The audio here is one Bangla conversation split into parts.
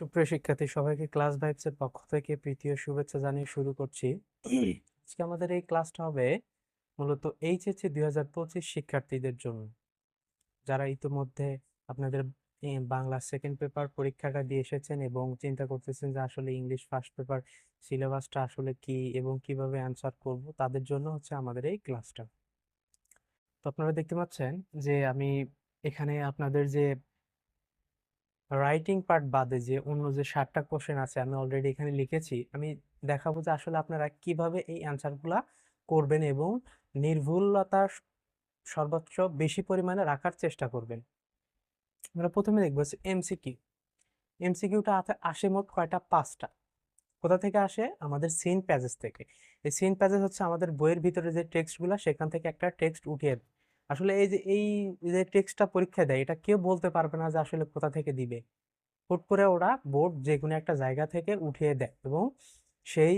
সুপ্রিয় শিক্ষার্থী, সবাইকে ক্লাস ভাইবস এর পক্ষ থেকে প্রীতীয় শুভেচ্ছা জানিয়ে শুরু করছি। আজকে আমাদের এই ক্লাসটা হবে মূলত এইচএসসি দুই হাজার পঁচিশ শিক্ষার্থীদের জন্য। যারা ইতিমধ্যে আপনাদের বাংলা সেকেন্ড পেপার পরীক্ষাটা দিয়ে এসেছেন এবং চিন্তা করতেছেন যে আসলে ইংলিশ ফার্স্ট পেপার সিলেবাসটা আসলে কি এবং কীভাবে অ্যান্সার করব, তাদের জন্য হচ্ছে আমাদের এই ক্লাসটা। তো আপনারা দেখতে পাচ্ছেন যে আমি এখানে আপনাদের যে রাইটিং পার্ট বাদে যে অন্য যে ষাটটা কোশ্চেন আছে আমি অলরেডি এখানে লিখেছি, আমি দেখাবো যে আসলে আপনারা কীভাবে এই অ্যান্সারগুলা করবেন এবং নির্ভুলতা সর্বোচ্চ বেশি পরিমাণে রাখার চেষ্টা করবেন। আমরা প্রথমে দেখব এমসিকিউ এমসিকিউটা আসে মোট কয়টা? পাঁচটা। কোথা থেকে আসে? আমাদের সিন প্যাজেস থেকে। এই সিন প্যাজেস হচ্ছে আমাদের বইয়ের ভিতরে যে টেক্সটগুলো সেখান থেকে একটা টেক্সট উঠিয়ে। আসলে এই যে এই যে টেক্সটটা পরীক্ষা দেয়, এটা কেউ বলতে পারবে না যে আসলে কোথা থেকে দিবে। হুট করে ওরা বোর্ড যে কোনো একটা জায়গা থেকে উঠিয়ে দেয় এবং সেই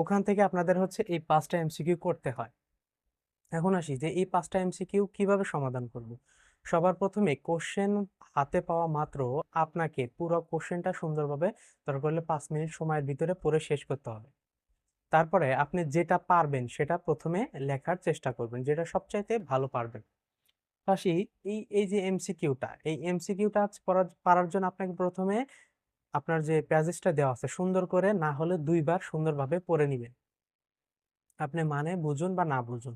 ওখান থেকে আপনাদের হচ্ছে এই পাঁচটা এমসিকিউ করতে হয়। এখন আসি যে, এই পাঁচটা এমসিকিউ কীভাবে সমাধান করব? সবার প্রথমে কোশ্চেন হাতে পাওয়া মাত্র আপনাকে পুরো কোশ্চেনটা সুন্দরভাবে দরকার হলে পাঁচ মিনিট সময়ের ভিতরে পড়ে শেষ করতে হবে। তারপরে আপনি যেটা পারবেন সেটা প্রথমে লেখার চেষ্টা করবেন, যেটা সবচাইতে ভালো পারবেন। পাশি এই এই যে এমসিকিউটা এই এমসিকিউটা পারার জন্য আপনাকে প্রথমে আপনার যে প্যাজেজটা দেওয়া আছে সুন্দর করে না হলে দুইবার সুন্দরভাবে পড়ে নেবেন। আপনি মানে বুঝুন বা না বুঝুন,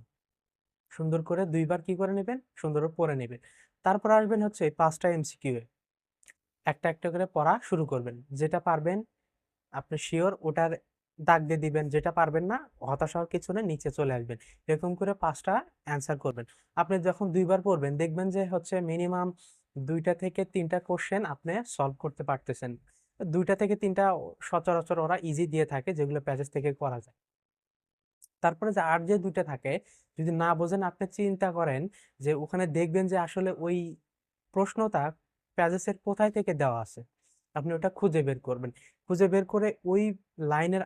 সুন্দর করে দুইবার কি করে নেবেন? সুন্দর পড়ে নেবেন। তারপর আসবেন হচ্ছে পাঁচটা এমসিকিউ এ একটা একটা করে পড়া শুরু করবেন। যেটা পারবেন, আপনি শিওর ওটার দাগ দিয়ে দিবেন, যেটা পারবেন না, হতাশ হওয়ার কিছু নেই, নিচে চলে আসবেন। এরকম করে পাঁচটা অ্যান্সার করবেন। আপনি যখন দুইবার পড়বেন, দেখবেন যে হচ্ছে মিনিমাম দুইটা থেকে তিনটা কোশ্চেন আপনি সলভ করতে পারতেছেন। দুইটা থেকে তিনটা সচরাচর ওরা ইজি দিয়ে থাকে, যেগুলো প্যাজেস থেকে করা যায়। তারপরে যে আর যে দুইটা থাকে, যদি না বোঝেন, আপনি চিন্তা করেন যে ওখানে দেখবেন যে আসলে ওই প্রশ্নটা প্যাজেসের কোথায় থেকে দেওয়া আছে। আপনি ওটা খুঁজে বের করবেন। খুঁজে বের করে ওই লাইনের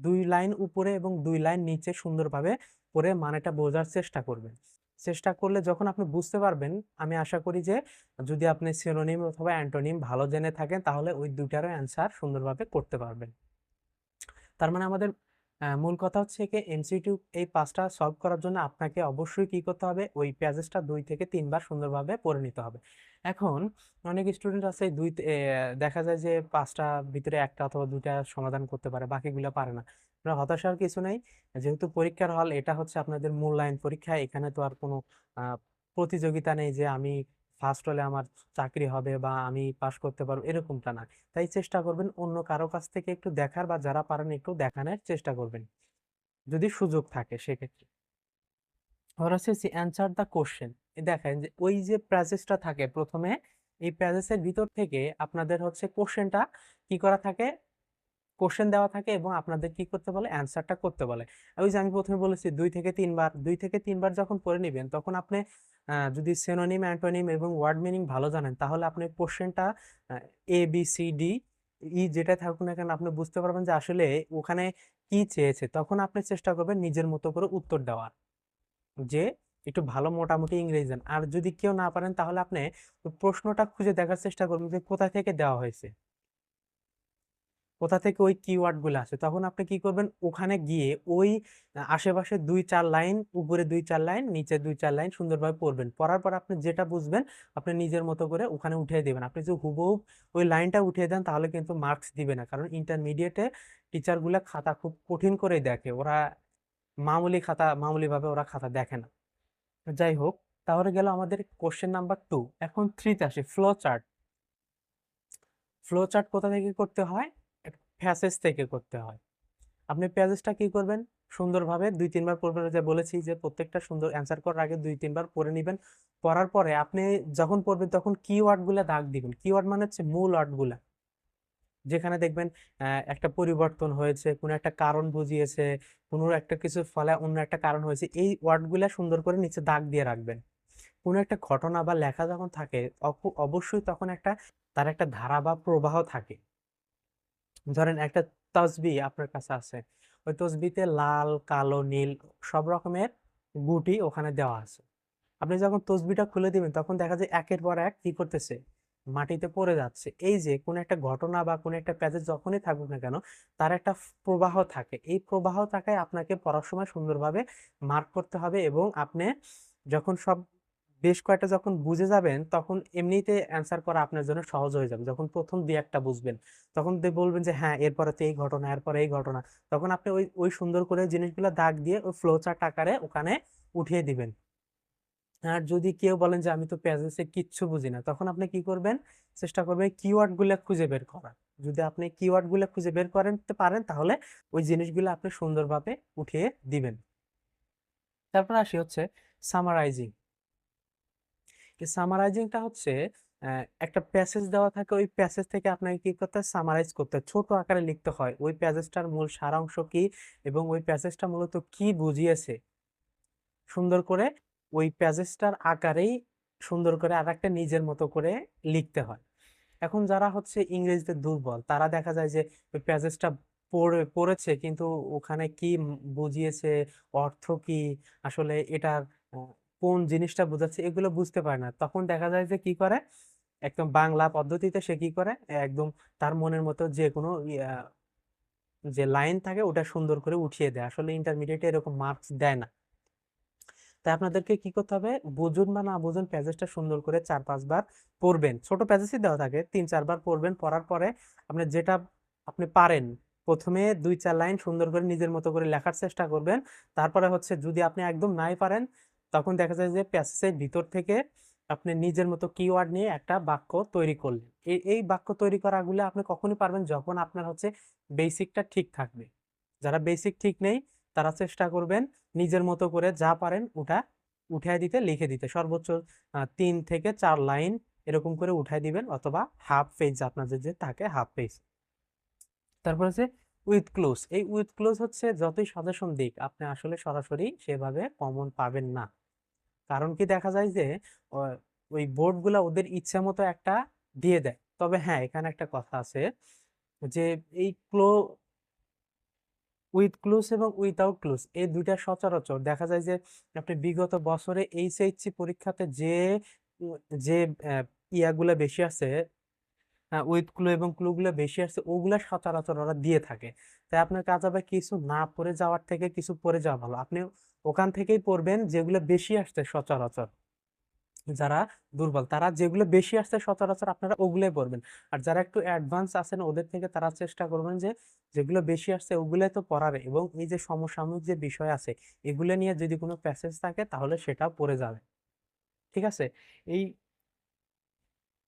দুই লাইন উপরে এবং দুই লাইন নিচে সুন্দরভাবে পরে মানেটা বোঝার চেষ্টা করবেন। চেষ্টা করলে যখন আপনি বুঝতে পারবেন, আমি আশা করি যে যদি আপনি সিনোনিম অথবা অ্যান্টোনিম ভালো জেনে থাকেন, তাহলে ওই দুইটারও অ্যান্সার সুন্দরভাবে করতে পারবেন। তার মানে আমাদের মূল কথা হচ্ছে কি এমসিকিউ এই পাঁচটা সলভ করার জন্য আপনাকে অবশ্যই কি করতে হবে? ওই প্যাজেসটা দুই থেকে তিনবার সুন্দরভাবে পড়ে নিতে হবে। এখন অনেক স্টুডেন্ট আছে দুই দেখা যায় যে পাঁচটা ভিতরে একটা অথবা দুইটা সমাধান করতে পারে, বাকিগুলো পারে না। হতাশার কিছু নেই। যেহেতু পরীক্ষার হল এটা হচ্ছে আপনাদের মূল্যায়ন পরীক্ষা। এখানে তো আর কোনো প্রতিযোগিতা নেই যে আমি ফার্স্ট হলে আমার চাকরি হবে বা আমি পাশ করতে পারব, এরকমটা না। তাই চেষ্টা করবেন অন্য কারও কাছ থেকে একটু দেখার বা যারা পারেন একটু দেখানোর চেষ্টা করবেন, যদি সুযোগ থাকে সেক্ষেত্রে। ওরা হচ্ছে অ্যান্সার দ্য কোশ্চেন দেখেন যে ওই যে প্যাসেজটা থাকে প্রথমে, এই প্যাসেজের ভিতর থেকে আপনাদের হচ্ছে কোশ্চেনটা কি করা থাকে? কোশ্চেন দেওয়া থাকে এবং আপনাদের কি করতে বলে? অ্যান্সারটা করতে বলে। ওই যে আমি প্রথমে বলেছি দুই থেকে তিনবার, দুই থেকে তিনবার যখন পড়ে নেবেন তখন আপনি যদি সেনোনিম অ্যান্টোনিম এবং ওয়ার্ড মিনিং ভালো জানেন, তাহলে আপনি কোশ্চেনটা A B C D E যেটা থাকুক না কেন, আপনি বুঝতে পারবেন যে আসলে ওখানে কি চেয়েছে। তখন আপনি চেষ্টা করবেন নিজের মতো করে উত্তর দেওয়ার। যে একটু ভালো মোটামুটি ইংরেজি জান আর যদি কেউ না পারেন, তাহলে আপনি প্রশ্নটা খুঁজে দেখার চেষ্টা করবেন যে কোথা থেকে দেওয়া হয়েছে। কোথা থেকে ওই কিওয়ার্ডগুলো আছে তখন আপনি কি করবেন? ওখানে গিয়ে ওই আশেপাশে দুই চার লাইন, উপরে দুই চার লাইন, নিচে দুই চার লাইন সুন্দরভাবে পড়বেন। পড়ার পর আপনি যেটা বুঝবেন, আপনি নিজের মতো করে ওখানে উঠিয়ে দেবেন। আপনি যদি হুবহু ওই লাইনটা উঠিয়ে দেন, তাহলে কিন্তু মার্কস দিবে না। কারণ ইন্টারমিডিয়েটে টিচারগুলো খাতা খুব কঠিন করে দেখে। ওরা মামুলি খাতা মামুলি ভাবে ওরা খাতা দেখে না। যাই হোক, তাহলে গেল আমাদের কোশ্চেন নাম্বার টু এখন থ্রিতে আসে। ফ্লো চার্ট ফ্লো চার্ট কোথা থেকে করতে হয়? প্যাসেজ থেকে করতে হয়। আপনি প্যাসেজটা কি করবেন? সুন্দরভাবে দুই, তিনবার পড়বেন। যে বলেছি যে প্রত্যেকটা সুন্দর অ্যান্সার করার আগে দুই, তিনবার পড়ে নেবেন। পড়ার পরে আপনি যখন পড়বেন তখন কিওয়ার্ডগুলা দাগ দিবেন। কিওয়ার্ড মানে হচ্ছে মূল ওয়ার্ডগুলা। যেখানে দেখবেন একটা পরিবর্তন হয়েছে, কোনো একটা কারণ বুঝিয়েছে, কোনো একটা কিছু ফলে অন্য একটা কারণ হয়েছে। এই ওয়ার্ডগুলা সুন্দর করে নিচে দাগ দিয়ে রাখবেন। কোনো একটা ঘটনা বা লেখা যখন থাকে অবশ্যই তখন একটা, তার একটা ধারা বা প্রবাহ থাকে। ধরেন একটা তসবি আপনার কাছে আছে ওই তসবিতে লাল কালো নীল সব রকমের গুটি ওখানে দেওয়া আছে আপনি যখন তসবিটা খুলে দিবেন তখন দেখা যায় একের পর এক কি করতেছে মাটিতে পড়ে যাচ্ছে। এই যে কোনো একটা ঘটনা বা কোনো একটা প্যাসেজ যখনই থাকুক না কেন, তার একটা প্রবাহ থাকে। এই প্রবাহ থাকায় আপনাকে পড়ার সময় সুন্দরভাবে মার্ক করতে হবে এবং আপনি যখন সব বেশ কয়েকটা যখন বুঝে যাবেন, তখন এমনিতে অ্যান্সার করা আপনার জন্য সহজ হয়ে যাবে। যখন ১ম ২-১ বুঝবেন, তখন বলবেন যে হ্যাঁ, এরপরে তো এই ঘটনা, এরপরে এই ঘটনা। তখন আপনি ওই, ওই সুন্দর করে জিনিসগুলো দাগ দিয়ে ওই ফ্লো চার্ট আকারে ওখানে উঠিয়ে দিবেন। আর যদি কেউ বলেন যে আমি তো প্যাসেজে কিচ্ছু বুঝি না, তখন আপনি কি করবেন? চেষ্টা করবেন কিওয়ার্ডগুলা খুঁজে বের করার। যদি আপনি কিওয়ার্ডগুলা খুঁজে বের করতে পারেন, তাহলে ওই জিনিসগুলা আপনি সুন্দরভাবে উঠিয়ে দিবেন। তারপর আসি হচ্ছে সামারাইজিং। এই সামারাইজিংটা হচ্ছে একটা প্যাসেজ দেওয়া থাকে, ওই প্যাসেজ থেকে আপনাকে কি করতে? সামারাইজ করতে। ছোট আকারে লিখতে হয়। ওই প্যাসেজটার মূল সারাংশ কি এবং ওই প্যাসেজটা মূলত কি বুঝিয়েছে? সুন্দর করে ওই প্যাসেজটার আকারেই সুন্দর করে আর একটা নিজের মতো করে লিখতে হয়। এখন যারা হচ্ছে ইংরেজিতে দুর্বল, তারা দেখা যায় যে ওই প্যাসেজটা পড়ে পড়েছে কিন্তু ওখানে কি বুঝিয়েছে, অর্থ কি, আসলে এটার কোন জিনিসটা বোঝাচ্ছে এগুলো বুঝতে পারে না। তখন দেখা যায় যে কি করে? একদম বাংলা পদ্ধতিতে সে কি করে? একদম তার মনের মতো যেকোনো ইয়া যে লাইন থাকে ওটা সুন্দর করে উঠিয়ে দেয়। আসলে ইন্টারমিডিয়েটে এরকম মার্কস দেয় না। তাই আপনাদেরকে কি করতে হবে? বুঝুন বা না বুঝুন প্যাজেসটা সুন্দর করে ৪-৫ বার পড়বেন। ছোট প্যাজেসই দেওয়া থাকে। ৩-৪ বার পড়বেন। পড়ার পরে আপনি যেটা আপনি পারেন, ১ম এ ২-৪ লাইন সুন্দর করে নিজের মতো করে লেখার চেষ্টা করবেন। তারপরে হচ্ছে যদি আপনি একদম নাই পারেন, তখন দেখা যায় যে প্যাসেজের ভিতর থেকে আপনি নিজের মতো কিওয়ার্ড নিয়ে একটা বাক্য তৈরি করলেন। এই, এই বাক্য তৈরি করাগুলা আপনি কখনই পারবেন যখন আপনার হচ্ছে বেসিকটা ঠিক থাকবে। যারা বেসিক ঠিক নেই, তারা চেষ্টা করবেন নিজের মতো করে যা পারেন ওটা উঠায় দিতে, লিখে দিতে। সর্বোচ্চ তিন থেকে চার লাইন এরকম করে উঠায় দিবেন অথবা হাফ পেজ আপনাদের যে থাকে হাফ পেজ। তারপর হচ্ছে উইথ ক্লোজ। এই উইথ ক্লোজ হচ্ছে যতই সাজেশন দিক, আপনি আসলে সরাসরি সেভাবে কমন পাবেন না। কারণ কি দেখা যায় যে ওই বোর্ডগুলো ওদের ইচ্ছা মতো একটা দিয়ে দেয়। তবে হ্যাঁ, এখানে একটা কথা আছে যে এই ক্লো উইথ ক্লোজ এবং উইথআউট ক্লোজ এই দুইটা সচরাচর দেখা যায় যে আপনি বিগত বছরে এইচএইচসি পরীক্ষাতে যে যে ইয়াগুলা বেশি আসছে, ক্লু এবং ক্লু গুলা বেশি আসছে, ওগুলো সচরাচর ওরা দিয়ে থাকে। তাই আপনার কাজ হবে কিছু না পড়ে যাওয়ার থেকে কিছু পড়ে যাওয়া ভালো। আপনি ওখান থেকেই পড়বেন যেগুলো বেশি আসছে সচরাচর। যারা দুর্বল তারা যেগুলো বেশি আসছে সচরাচর আপনারা ওগুলোই পড়বেন। আর যারা একটু অ্যাডভান্স আছেন ওদের থেকে তারা চেষ্টা করবেন যে যেগুলো বেশি আসছে ওগুলোই তো পড়ার এবং এই যে সমসাময়িক যে বিষয় আছে এগুলো নিয়ে যদি কোনো প্যাসেজ থাকে তাহলে সেটাও পড়ে যাবে। ঠিক আছে? এই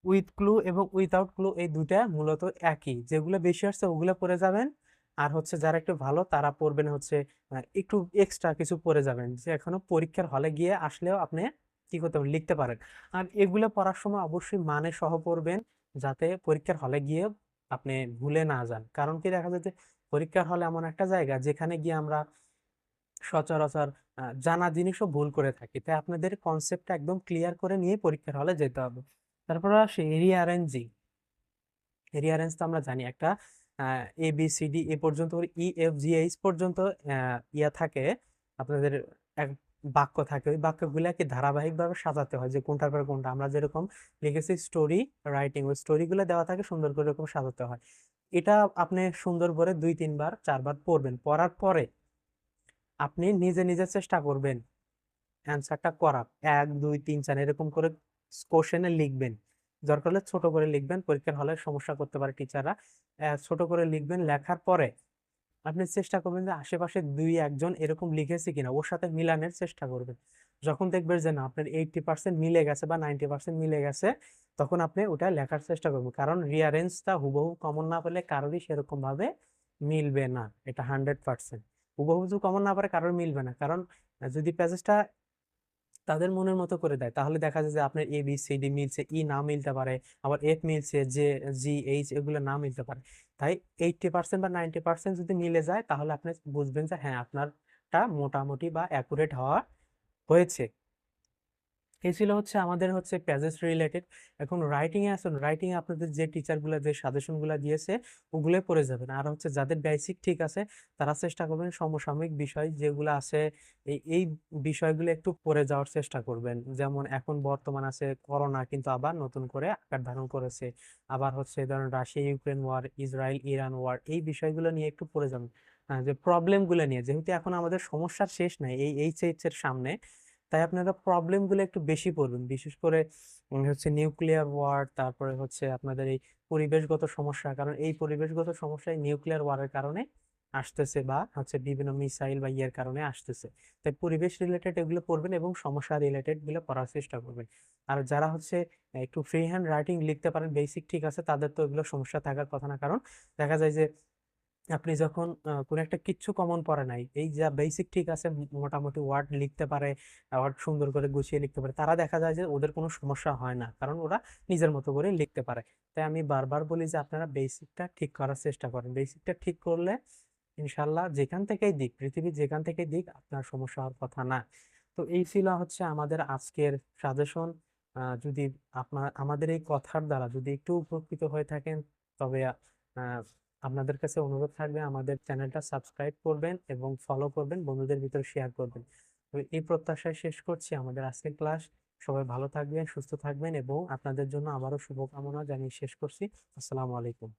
উইথ ক্লু এবং উইথআউট ক্লু এই ২ টা মূলত একই। যেগুলো বেশি আসছে ওগুলো পড়ে যাবেন। আর হচ্ছে যারা একটু ভালো, তারা পড়বেন হচ্ছে একটু এক্সট্রা কিছু পড়ে যাবেন। যে এখনও পরীক্ষার হলে গিয়ে আসলেও আপনি কি করতে পারেন? লিখতে পারেন। আর এগুলো পড়ার সময় অবশ্যই মানে সহ পড়বেন, যাতে পরীক্ষার হলে গিয়ে আপনি ভুলে না যান। কারণ কি দেখা যায় যে পরীক্ষার হল এমন একটা জায়গা যেখানে গিয়ে আমরা সচরাচর জানা জিনিসও ভুল করে থাকি। তাই আপনাদের কনসেপ্টটা একদম ক্লিয়ার করে নিয়ে পরীক্ষার হলে যেতে হবে। তারপরে আসি রিঅ্যারেঞ্জিং। রিঅ্যারেঞ্জ তো আমরা জানি একটা আ এ-বি-সি-ডি এ পর্যন্ত ই-এফ-জি-এইচ পর্যন্ত অ্যা ইয়া থাকে আপনাদের এক বাক্য থাকে। ওই বাক্যগুলাকে ধারাবাহিকভাবে সাজাতে হয় যে কোনটার পরে কোনটা। আমরা যেরকম লিখেছি স্টোরি রাইটিং ওই স্টোরিগুলো দেওয়া থাকে সুন্দর করে এরকম সাজাতে হয়। এটা আপনি সুন্দর করে ২-৩ বার ৪ বার পড়বেন। পড়ার পরে আপনি নিজে, নিজে চেষ্টা করবেন অ্যান্সারটা করার। ১, ২, ৩, ৪ এরকম করে স কোয়েশ্চেনে লিখবেন। দরকার হলে ছোট করে লিখবেন। পরীক্ষার হলে সমস্যা করতে পারে টিচাররা। ছোট করে লিখবেন। লেখার পরে আপনি চেষ্টা করবেন যে আশেপাশে দুই একজন এরকম লিখেছে কিনা ওর সাথে মিলানের চেষ্টা করবেন। যখন দেখবেন যে না আপনার 80% মিলে গেছে বা 90% মিলে গেছে, তখন আপনি ওটা লেখার চেষ্টা করবেন। কারণ রিয়ারেঞ্জটা হুবহু কমন না পেলে কারোরই সেরকমভাবে মিলবে না। এটা 100% হুবহু যদি কমন না পারে কারোর মিলবে না। কারণ যদি প্যাসেজটা তাদের মনের মতো করে দেয় তাহলে দেখা যায় যে আপনার এ-বি-সি-ডি মিলছে, ই না মিলতে পারে। আবার এফ মিলছে, জে, জি, এইচ এগুলো না মিলতে পারে। তাই 80% বা 90% যদি মিলে যায় তাহলে আপনি বুঝবেন যে হ্যাঁ, আপনারটা মোটামুটি বা অ্যাকুরেট হওয়া হয়েছে। এই ছিল হচ্ছে আমাদের হচ্ছে প্যাজেস রিলেটেড এখন রাইটিং এ আসুন রাইটিং এ আপনাদের যে টিচারগুলা যে সাজেশনগুলা দিয়েছে ওগুলোই পড়ে যাবেন। আর হচ্ছে যাদের বেসিক ঠিক আছে তারা চেষ্টা করবেন সমসাময়িক বিষয় যেগুলো আছে এই এই বিষয়গুলো একটু পড়ে যাওয়ার চেষ্টা করবেন। যেমন এখন বর্তমান আছে করোনা কিন্তু আবার নতুন করে আকার ধারণ করেছে। আবার হচ্ছে ধরেন Russia Ukraine war Israel Iran war এই বিষয়গুলো নিয়ে একটু পড়ে যাবেন আহ, যে প্রবলেমগুলো নিয়ে যেহেতু এখন আমাদের সমস্যার শেষ নাই এই এইচএইচ এর সামনে তাই আপনারা প্রবলেমগুলো একটু বেশি পড়বেন বিশেষ করে হচ্ছে নিউক্লিয়ার ওয়ার তারপরে হচ্ছে আপনাদের এই পরিবেশগত সমস্যা। কারণ এই পরিবেশগত সমস্যায় নিউক্লিয়ার ওয়ারের কারণে আসতেছে বা হচ্ছে বিভিন্ন মিসাইল বা ইয়ের কারণে আসতেছে। তাই পরিবেশ রিলেটেড এগুলো পড়বেন এবং সমস্যা রিলেটেডগুলো পড়ার চেষ্টা করবেন। আর যারা হচ্ছে একটু ফ্রি হ্যান্ড রাইটিং লিখতে পারেন বেসিক ঠিক আছে, তাদের তো এগুলো সমস্যা থাকার কথা না। কারণ দেখা যায় যে আপনি যখন কোনো একটা কিচ্ছু কমন পড়ে নাই, এই যা বেসিক ঠিক আছে মোটামুটি ওয়ার্ড লিখতে পারে ওয়ার্ড সুন্দর করে গুছিয়ে লিখতে পারে, তারা দেখা যায় যে ওদের কোনো সমস্যা হয় না, কারণ ওরা নিজের মতো করে লিখতে পারে। তাই আমি বারবার বলি যে আপনারা বেসিকটা ঠিক করার চেষ্টা করেন। বেসিকটা ঠিক করলে ইনশাল্লাহ যেখান থেকেই দিক, পৃথিবীর যেখান থেকেই দিক, আপনার সমস্যা হওয়ার কথা না। তো এই ছিল হচ্ছে আমাদের আজকের সাজেশন যদি আপনার আমাদের এই কথার দ্বারা যদি একটু উপকৃত হয়ে থাকেন, তবে আপনাদের কাছে অনুরোধ থাকবে আমাদের চ্যানেলটা সাবস্ক্রাইব করবেন এবং ফলো করবেন, বন্ধুদের ভিতরে শেয়ার করবেন। এই প্রত্যাশায় শেষ করছি আমাদের আজকের ক্লাস সবাই ভালো থাকবেন, সুস্থ থাকবেন এবং আপনাদের জন্য আবারও শুভকামনা জানিয়ে শেষ করছি। আসসালামু আলাইকুম।